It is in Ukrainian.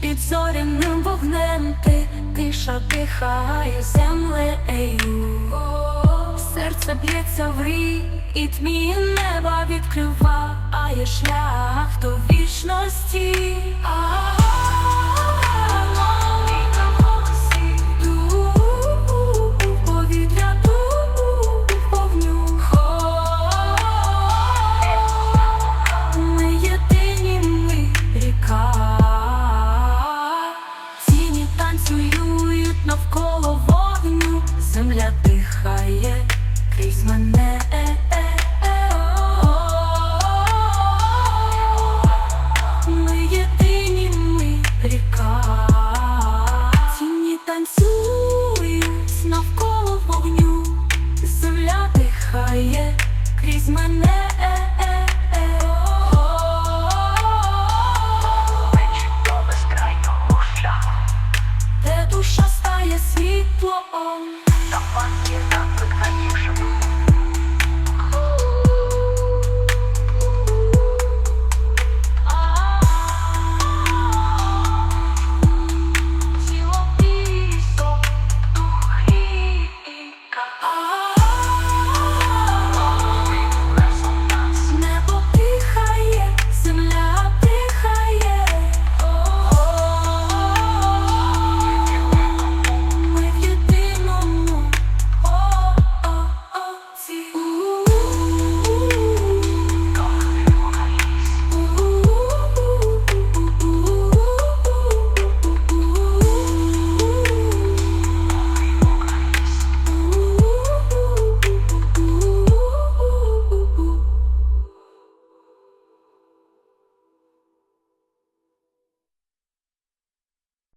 під зоряним вогнем ти тиша дихає землею. Серце б'ється в рій, і тьмі неба відкриває шлях до вічності. танцюють навколо вогню, земля дихає крізь мене. Ми єдині, ми ріка. Тіні танцюють навколо вогню, земля дихає крізь мене. for all. Stop.